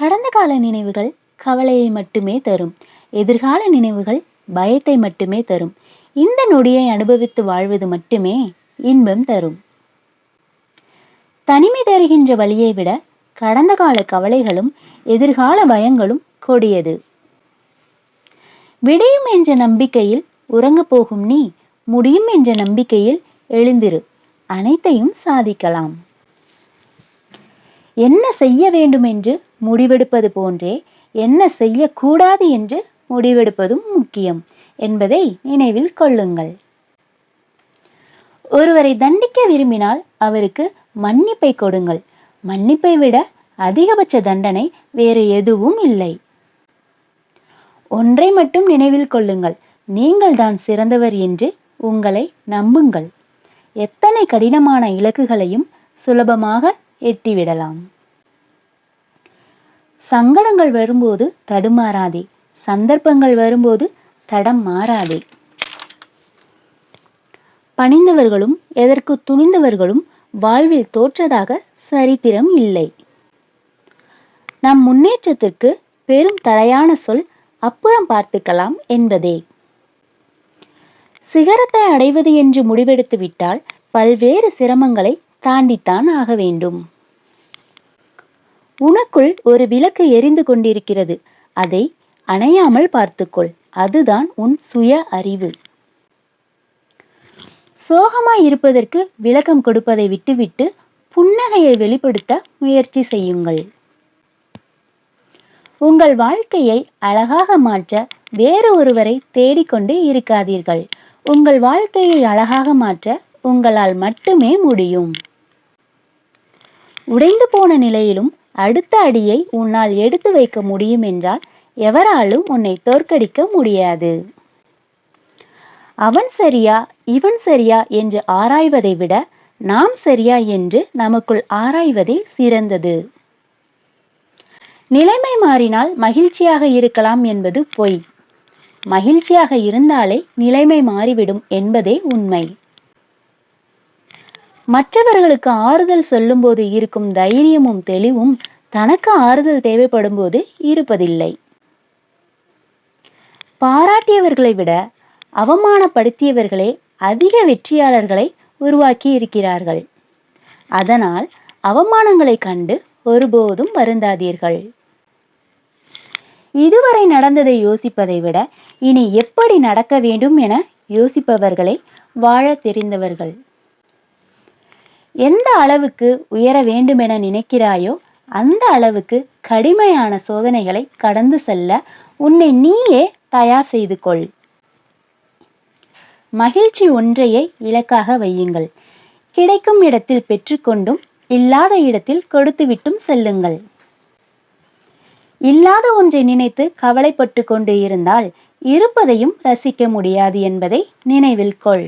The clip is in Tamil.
கடந்த கால நினைவுகள் கவலையை மட்டுமே தரும். எதிர்கால நினைவுகள் பயத்தை மட்டுமே தரும். இந்த நொடியை அனுபவித்து வாழ்வது மட்டுமே இன்பம் தரும். தனிமை தருகின்ற வழியை விட கடந்த கால கவலைகளும் எதிர்கால பயங்களும் கொடியது. விடியும் என்ற நம்பிக்கையில் உறங்க போகும் நீ முடியும் என்ற நம்பிக்கையில் எழுந்திரு. அனைத்தையும் சாதிக்கலாம். என்ன செய்ய வேண்டும் என்று முடிவெடுப்பது போன்றே என்ன செய்யக்கூடாது என்று முடிவெடுப்பதும் முக்கியம் என்பதை நினைவில் கொள்ளுங்கள். ஒருவரை தண்டிக்க விரும்பினால் அவருக்கு மன்னிப்பை கொடுங்கள். மன்னிப்பை விட அதிகபட்ச தண்டனை வேறு எதுவும் இல்லை. ஒன்றை மட்டும் நினைவில் கொள்ளுங்கள். நீங்கள் தான் சிறந்தவர் என்று உங்களை நம்புங்கள். எத்தனை கடினமான இலக்குகளையும் சுலபமாக எட்டிவிடலாம். சங்கடங்கள் வரும்போது தடுமாறாதே. சந்தர்ப்பங்கள் வரும்போது தடம் மாறாதே. பணிந்தவர்களும் எதற்கு துணிந்தவர்களும் வாழ்வில் தோற்றதாக சரித்திரம் இல்லை. நம் முன்னேற்றத்திற்கு பெரும் தடையான சொல் அப்புறம் பார்த்துக்கலாம் என்பதே. சிகரத்தை அடைவது என்று முடிவெடுத்து விட்டால் பல்வேறு சிரமங்களை தாண்டித்தான் ஆக வேண்டும். உனக்குள் ஒரு விளக்கு எரிந்து கொண்டிருக்கிறது. அதை அணையாமல் பார்த்துக்கொள். அதுதான் உன் சுய அறிவு. சோகமாய் இருப்பதற்கு விளக்கம் கொடுப்பதை விட்டுவிட்டு புன்னகையை வெளிப்படுத்த முயற்சி செய்யுங்கள். உங்கள் வாழ்க்கையை அழகாக மாற்ற வேறு ஒருவரை தேடிக்கொண்டு இருக்காதீர்கள். உங்கள் வாழ்க்கையை அழகாக மாற்ற உங்களால் மட்டுமே முடியும். உடைந்து போன நிலையிலும் அடுத்த அடியை உன்னால் எடுத்து வைக்க முடியும் என்றால் எவராலும் உன்னை தோற்கடிக்க முடியாது. அவன் சரியா இவன் சரியா என்று ஆராய்வதை விட நாம் சரியா என்று நமக்குள் ஆராய்வதே சிறந்தது. நிலைமை மாறினால் மகிழ்ச்சியாக இருக்கலாம் என்பது பொய். மகிழ்ச்சியாக இருந்தாலே நிலைமை மாறிவிடும் என்பதே உண்மை. மற்றவர்களுக்கு ஆறுதல் சொல்லும்போது இருக்கும் தைரியமும் தெளிவும் தனக்கு ஆறுதல் தேவைப்படும் போது இருப்பதில்லை. பாராட்டியவர்களை விட அவமானப்படுத்தியவர்களே அதிக வெற்றியாளர்களை உருவாக்கி இருக்கிறார்கள். அதனால் அவமானங்களை கண்டு ஒருபோதும் வருந்தாதீர்கள். இதுவரை நடந்ததை யோசிப்பதை விட இனி எப்படி நடக்க வேண்டும் என யோசிப்பவர்களே வாழ தெரிந்தவர்கள். எந்த அளவுக்கு உயர வேண்டுமென நினைக்கிறாயோ அந்த அளவுக்கு கடுமையான சோதனைகளை கடந்து செல்ல உன்னை நீயே தயார் செய்து கொள். மகிழ்ச்சி ஒன்றையே இலக்காக வையுங்கள். கிடைக்கும் இடத்தில் பெற்றுக்கொண்டும் இல்லாத இடத்தில் கொடுத்துவிட்டும் செல்லுங்கள். இல்லாத ஒன்றை நினைத்து கவலைப்பட்டு கொண்டு இருந்தால் இருப்பதையும் ரசிக்க முடியாது என்பதை நினைவில் கொள்.